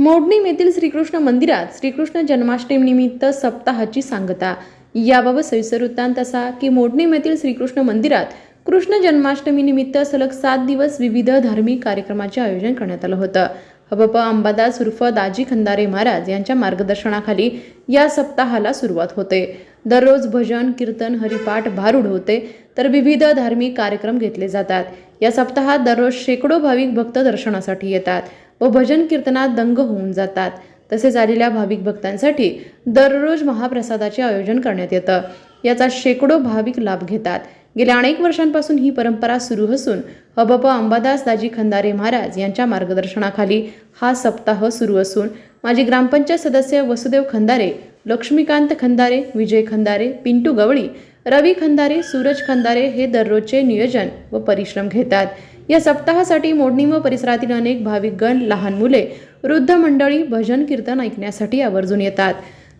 मोडणीम येथील श्रीकृष्ण मंदिरात श्रीकृष्ण जन्माष्टमीनिमित्त सप्ताहाची सांगता. याबाबत सविस्तर वृत्तांत असा की मोडणीम येथील श्रीकृष्ण मंदिरात कृष्ण जन्माष्टमीनिमित्त सलग सात दिवस विविध धार्मिक कार्यक्रमाचे आयोजन करण्यात आलं होतं. हबप अंबादास उर्फ दाजी खंदारे महाराज यांच्या मार्गदर्शनाखाली या सप्ताहाला सुरुवात होते. दररोज भजन कीर्तन हरिपाठ भारूड होते तर विविध धार्मिक कार्यक्रम घेतले जातात. या सप्ताहात दररोज शेकडो भाविक भक्त दर्शनासाठी येतात. व भजन कीर्तनात दंग होऊन जातात. तसेच आलेल्या भाविक भक्तांसाठी दररोज महाप्रसादाचे आयोजन करण्यात येतं. याचा शेकडो भाविक लाभ घेतात. गेल्या अनेक वर्षांपासून ही परंपरा सुरू असून हबप अंबादास दाजी खंदारे महाराज यांच्या मार्गदर्शनाखाली हा सप्ताह सुरू असून माजी ग्रामपंचायत सदस्य वसुदेव खंदारे लक्ष्मीकांत खंदारे विजय खंदारे पिंटू गवळी रवी खंदारे सूरज खंदारे हे दररोजचे नियोजन व परिश्रम घेतात. या सप्ताहासाठी मोडणी व परिसरातील अनेक भाविकगण लहान मुले वृद्ध मंडळी भजन कीर्तन ऐकण्यासाठी आवर्जून येतात.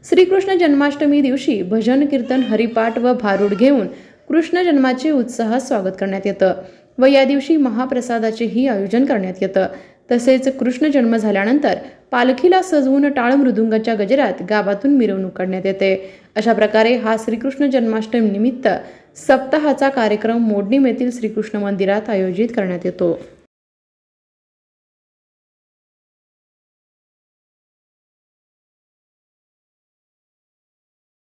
श्रीकृष्ण जन्माष्टमी दिवशी भजन कीर्तन हरिपाठ व भारूड घेऊन कृष्ण जन्माचे उत्साहात स्वागत करण्यात येतं व या दिवशी महाप्रसादाचेही आयोजन करण्यात येतं. तसेच कृष्ण जन्म झाल्यानंतर पालखीला सजवून टाळ मृदुंगाच्या गजरात गावातून मिरवणूक काढण्यात येते. अशा प्रकारे हा श्रीकृष्ण जन्माष्टमी निमित्त सप्ताहाचा कार्यक्रम मोडणीम येथील श्रीकृष्ण मंदिरात आयोजित करण्यात येतो.